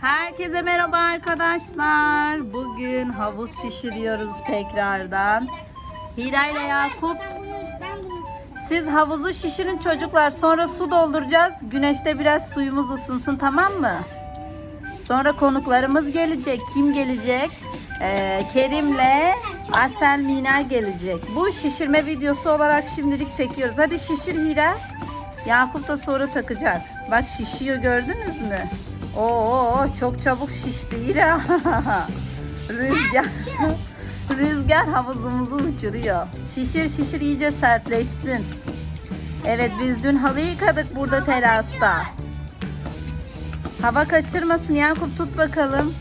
Herkese merhaba arkadaşlar. Bugün havuz şişiriyoruz tekrardan. Hira ile Yakup siz havuzu şişirin çocuklar. Sonra su dolduracağız. Güneşte biraz suyumuz ısınsın tamam mı? Sonra konuklarımız gelecek. Kim gelecek? Ee, Kerim'le Asel Mina gelecek. Bu şişirme videosu olarak şimdilik çekiyoruz. Hadi şişir Hira. Yakup da sonra takacak. Bak şişiyor gördünüz mü? Oo çok çabuk şişti Hira. Rüzgar. Rüzgar havuzumuzu uçuruyor. Şişir şişir iyice sertleşsin. Evet biz dün halı yıkadık burada terasta. Hava kaçırmasın Yakup tut bakalım.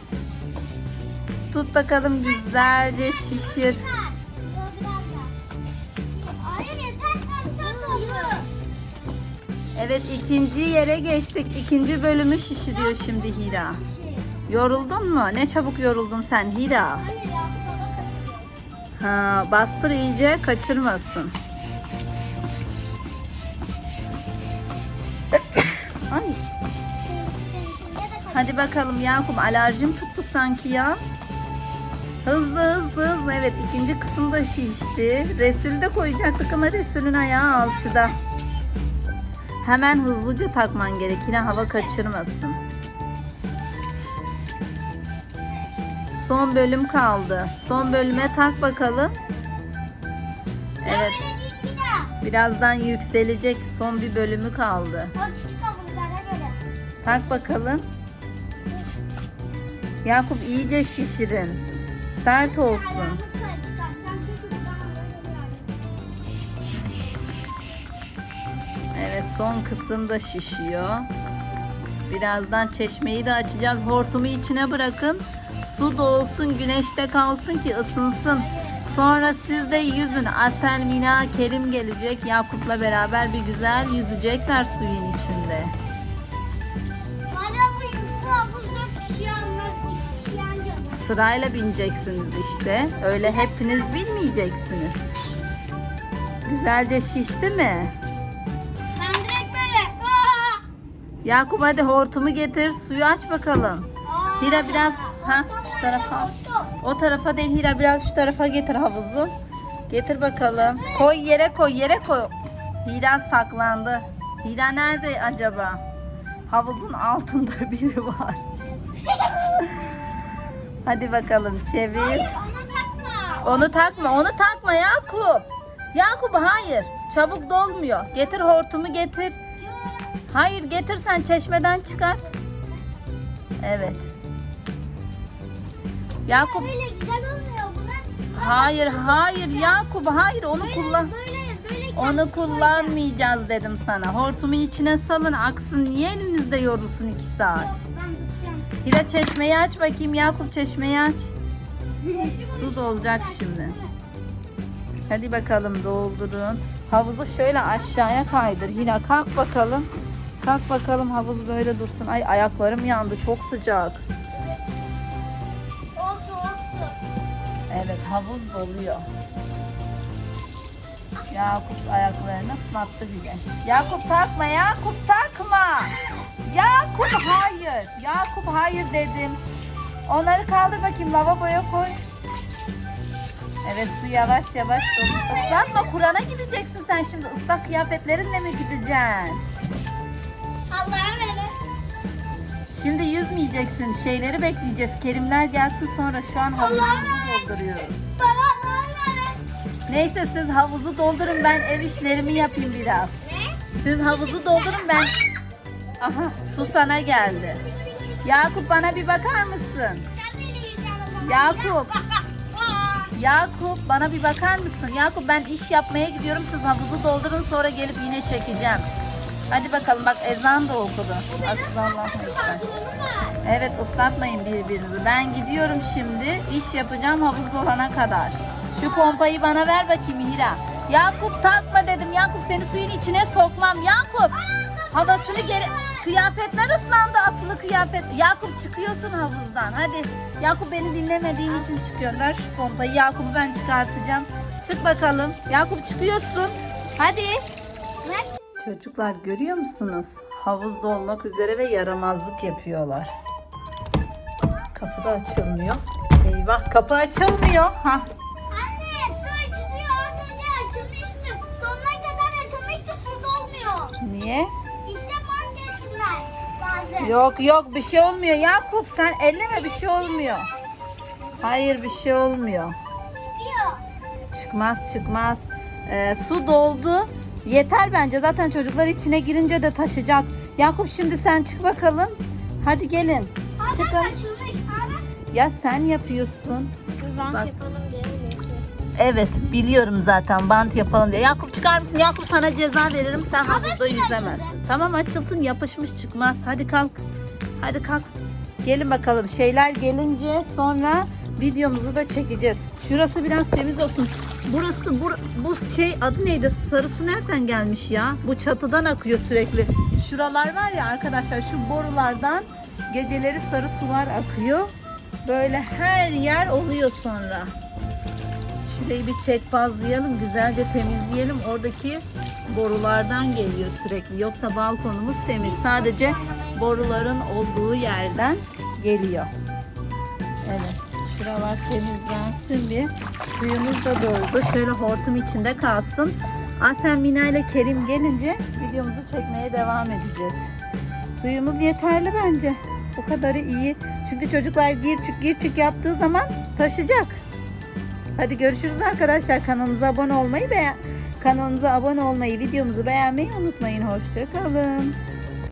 Tut bakalım güzelce şişir. Evet ikinci yere geçtik. İkinci bölümü şişiriyor şimdi Hira. Yoruldun mu? Ne çabuk yoruldun sen Hira. Ha, bastır iyice kaçırmasın. Ay, hadi bakalım Yakup alerjim tuttu sanki ya. Hızlı hızlı hızlı evet ikinci kısımda şişti. Resulü de koyacaktık ama Resul'ün ayağı alçıda. Hemen hızlıca takman gerek yine hava kaçırmasın. Son bölüm kaldı. Son bölüme tak bakalım. Evet birazdan yükselecek. Son bir bölümü kaldı. Tak bakalım. Yakup iyice şişirin. Sert olsun. Son kısım da şişiyor. Birazdan çeşmeyi de açacağız. Hortumu içine bırakın. Su dolsun, güneşte kalsın ki ısınsın. Sonra siz de yüzün. Asel, Mina, Kerim gelecek. Yakup'la beraber bir güzel yüzecekler suyun içinde. Sırayla bineceksiniz işte. Öyle hepiniz binmeyeceksiniz. Güzelce şişti mi? Yakup hadi hortumu getir. Suyu aç bakalım. Hira biraz ha şu tarafa. O tarafa değil Hira biraz şu tarafa getir havuzu. Getir bakalım. Koy yere koy yere koy. Hira saklandı. Hira nerede acaba? Havuzun altında biri var. Hadi bakalım çevir. Hayır onu takma. Onu takma, onu takma Yakup. Yakup hayır. Çabuk dolmuyor. Getir hortumu getir. Hayır getirsen çeşmeden çıkart. Evet. Yakup Böyle güzel olmuyor hayır hayır Yakup hayır onu Böyle, kullan. Böyle böyle Onu kullanmayacağız dedim sana. Hortumu içine salın aksın. Niye elinizde yorulsun iki saat? tutacağım. Hira çeşmeyi aç bakayım Yakup çeşmeyi aç. Su dolacak şimdi. Hadi bakalım doldurun. Havuzu şöyle aşağıya kaydır. Hira kalk bakalım. Kalk bakalım havuz böyle dursun. Ay ayaklarım yandı çok sıcak. O soğuk su. Evet havuz doluyor. Yakup ayaklarını ıslattı bile. Yakup takma Yakup takma. Yakup hayır. Yakup hayır dedim. Onları kaldır bakayım lavaboya koy. Evet su yavaş yavaş doluyor. Islatma Kur'an'a gideceksin sen şimdi. Islak kıyafetlerinle mi gideceksin? Allah'a emanet. Şimdi yüzmeyeceksin. Şeyleri bekleyeceğiz. Kerimler gelsin sonra şu an havuzumuzu dolduruyoruz. Baba Allah'a emanet. Neyse siz havuzu doldurun ben ev işlerimi yapayım biraz. Ne? Siz havuzu doldurun ben. Aha su sana geldi. Yakup bana bir bakar mısın? Sen de yiyeceğim o zaman. Yakup. Bak bak. Yakup bana bir bakar mısın? Yakup ben iş yapmaya gidiyorum. Siz havuzu doldurun sonra gelip yine çekeceğim. Hadi bakalım bak ezan da okudu. Ekber. Evet ıslatmayın birbirinizi. Ben gidiyorum şimdi. İş yapacağım havuz dolana kadar. Şu pompayı bana ver bakayım Hira. Yakup takma dedim. Yakup seni suyun içine sokmam. Yakup havasını geri... Kıyafetler ıslandı asılı kıyafet. Yakup çıkıyorsun havuzdan. Hadi. Yakup beni dinlemediğin için çıkıyorsun. Ver şu pompayı. Yakup'u ben çıkartacağım. Çık bakalım. Yakup çıkıyorsun. Hadi. Çocuklar görüyor musunuz? Havuz dolmak üzere ve yaramazlık yapıyorlar. Kapı da açılmıyor. Eyvah kapı açılmıyor. Ha. Niye? İşte marketler lazım. Yok yok bir şey olmuyor. Yakup sen elleme bir şey olmuyor. Hayır bir şey olmuyor. Çıkıyor. Çıkmaz çıkmaz. Ee, su doldu. Yeter bence. Zaten çocuklar içine girince de taşıyacak. Yakup şimdi sen çık bakalım. Hadi gelin. Ama Çıkın. açılmış. Ama Ya sen yapıyorsun. Bak. yapalım diye Evet biliyorum zaten bant yapalım diye. Yakup çıkar mısın? Yakup sana ceza veririm. Sen Ama havuzda açıldı? Tamam açılsın yapışmış çıkmaz. Hadi kalk. Hadi kalk. Gelin bakalım. Şeyler gelince sonra videomuzu da çekeceğiz. Şurası biraz temiz olsun. Burası bu, bu şey adı neydi? Sarı su nereden gelmiş ya? Bu çatıdan akıyor sürekli. Şuralar var ya arkadaşlar şu borulardan geceleri sarı sular akıyor. Böyle her yer oluyor sonra. Şurayı bir çekpazlayalım, güzelce temizleyelim. Oradaki borulardan geliyor sürekli. Yoksa balkonumuz temiz. Sadece boruların olduğu yerden geliyor. Evet. Şuralar temizlensin bir. Suyumuz da doldu. Şöyle hortum içinde kalsın. Aslen Mina ile Kerim gelince videomuzu çekmeye devam edeceğiz. Suyumuz yeterli bence. Bu kadarı iyi. Çünkü çocuklar gir çık gir çık yaptığı zaman taşıyacak. Hadi görüşürüz arkadaşlar. Kanalımıza abone olmayı beğen kanalımıza abone olmayı, videomuzu beğenmeyi unutmayın. Hoşçakalın.